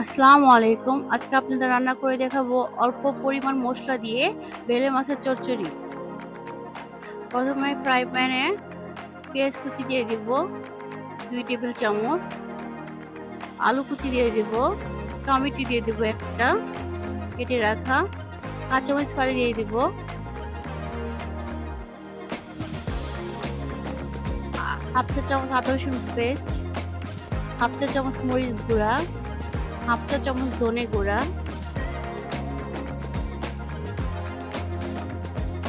আসসালামু আলাইকুম। আজকে আপনাদের রান্না করে দেখাবো অল্প পরিমাণ মশলা দিয়ে বেলে মাছের চচ্চড়ি। প্রথমে ফ্রাই প্যানে পেঁয়াজ কুচি দিয়ে দিব দুই টেবিল চামচ। আলু কুচি দিয়ে দিব, টমেটো দিয়ে দিব একটা কেটে রাখা। কাঁচামরিচ ফালি দিয়ে দিব। হাফ চা চামচ আদা রসুন পেস্ট হাফ চা চামচ মরিচ গুঁড়া। হাফ চা চামচ ধনে গুঁড়া,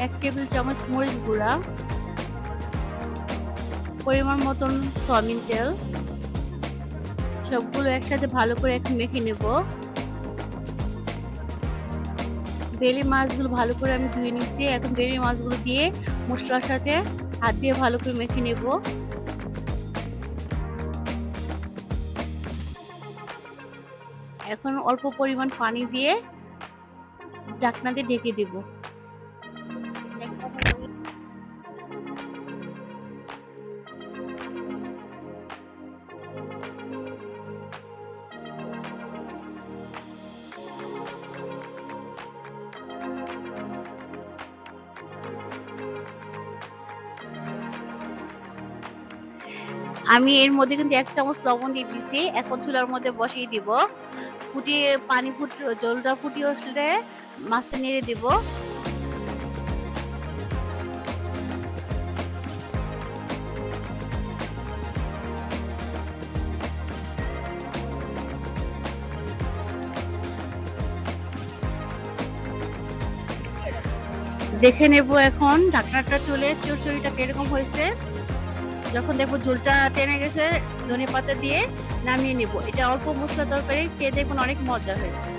এক টেবিল চামচ মরিচ গুঁড়া, পরিমাণ মতন সয়াবিন তেল। সবগুলো একসাথে ভালো করে এখন মেখে নেব। বেলি মাছগুলো ভালো করে আমি ধুয়ে নিচ্ছি এখন বেলি মাছগুলো দিয়ে মশলার সাথে হাত দিয়ে ভালো করে মেখে নেব। এখন অল্প পরিমাণ পানি দিয়ে ঢাকনা দিয়ে ঢেকে দেব। আমি এর মধ্যে কিন্তু এক চামচ লবণ দিয়ে দিছি। এখন চুলার মধ্যে বসিয়ে দিব। ফুটিয়ে, পানি ফুট, জলটা ফুটিয়ে আসলে মাছটা নেড়ে দেব। দেখে নেব এখন। ঢাকনাটা তুলে চড়চড়িটা কীরকম হয়েছে? যখন দেখব ঝোলটা টেনে গেছে ধনে পাতা দিয়ে নামিয়ে নেব। এটা অল্প মশলা তরকারি, খেয়ে দেখুন অনেক মজা হয়েছে।